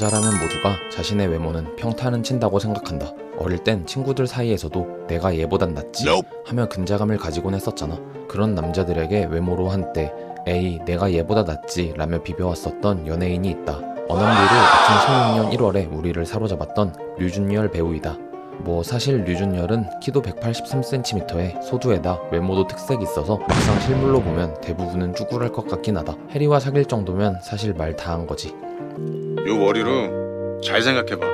남자라면 모두가 자신의 외모는 평탄은 친다고 생각한다. 어릴 땐 친구들 사이에서도 내가 얘보단 낫지 하며 근자감을 가지곤 했었잖아. 그런 남자들에게 외모로 한때 에이 내가 얘보다 낫지 라며 비벼왔었던 연예인이 있다. 어남부로 2016년 1월에 우리를 사로잡았던 류준열 배우이다. 뭐 사실 류준열은 키도 183cm에 소두에다 외모도 특색이 있어서 막상 실물로 보면 대부분은 쭈구할 것 같긴 하다. 해리와 사귈 정도면 사실 말 다 한 거지. 요 머리로 잘 생각해봐.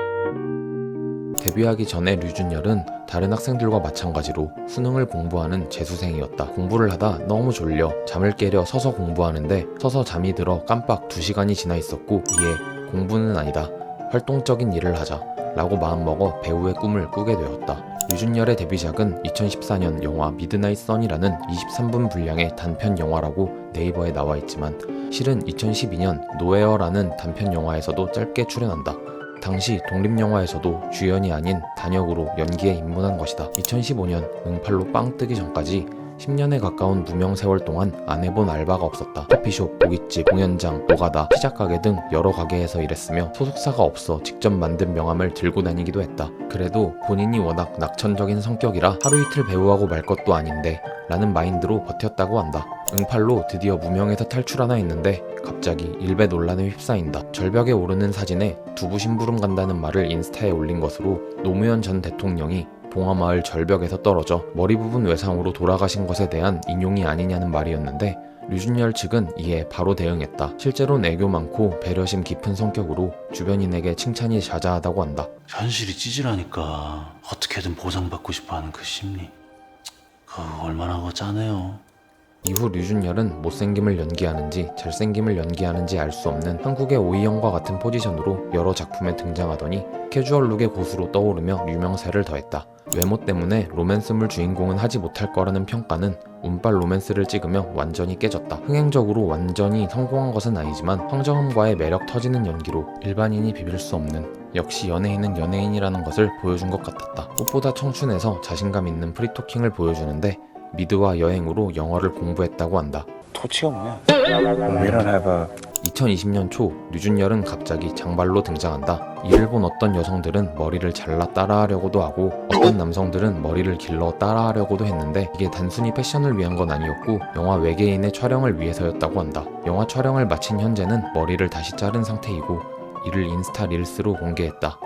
데뷔하기 전에 류준열은 다른 학생들과 마찬가지로 수능을 공부하는 재수생이었다. 공부를 하다 너무 졸려 잠을 깨려 서서 공부하는데 서서 잠이 들어 깜빡 2시간이 지나 있었고 이에 공부는 아니다. 활동적인 일을 하자 라고 마음먹어 배우의 꿈을 꾸게 되었다. 류준열의 데뷔작은 2014년 영화 미드나잇 선이라는 23분 분량의 단편 영화라고 네이버에 나와 있지만 실은 2012년 노웨어라는 단편 영화에서도 짧게 출연한다. 당시 독립영화에서도 주연이 아닌 단역으로 연기에 입문한 것이다. 2015년 응팔로 빵 뜨기 전까지 10년에 가까운 무명 세월 동안 안 해본 알바가 없었다. 커피숍, 고깃집, 공연장, 노가다, 피자가게 등 여러 가게에서 일했으며 소속사가 없어 직접 만든 명함을 들고 다니기도 했다. 그래도 본인이 워낙 낙천적인 성격이라 하루 이틀 배우하고 말 것도 아닌데 라는 마인드로 버텼다고 한다. 응팔로 드디어 무명에서 탈출하나 했는데 갑자기 일배 논란에 휩싸인다. 절벽에 오르는 사진에 두부 심부름 간다는 말을 인스타에 올린 것으로 노무현 전 대통령이 봉화마을 절벽에서 떨어져 머리 부분 외상으로 돌아가신 것에 대한 인용이 아니냐는 말이었는데 류준열 측은 이에 바로 대응했다. 실제로는 애교 많고 배려심 깊은 성격으로 주변인에게 칭찬이 자자하다고 한다. 현실이 찌질하니까 어떻게든 보상받고 싶어하는 그 심리 그거 얼마나 그 짠해요 이후 류준열은 못생김을 연기하는지 잘생김을 연기하는지 알 수 없는 한국의 오이영과 같은 포지션으로 여러 작품에 등장하더니 캐주얼 룩의 고수로 떠오르며 유명세를 더했다. 외모 때문에 로맨스물 주인공은 하지 못할 거라는 평가는 운빨 로맨스를 찍으며 완전히 깨졌다. 흥행적으로 완전히 성공한 것은 아니지만 황정음과의 매력 터지는 연기로 일반인이 비빌 수 없는 역시 연예인은 연예인이라는 것을 보여준 것 같았다. 꽃보다 청춘에서 자신감 있는 프리토킹을 보여주는데 미드와 여행으로 영어를 공부했다고 한다. We don't have a 2020년 초 류준열은 갑자기 장발로 등장한다. 이를 본 어떤 여성들은 머리를 잘라 따라하려고도 하고 어떤 남성들은 머리를 길러 따라하려고도 했는데 이게 단순히 패션을 위한 건 아니었고 영화 외계인의 촬영을 위해서였다고 한다. 영화 촬영을 마친 현재는 머리를 다시 자른 상태이고 이를 인스타 릴스로 공개했다.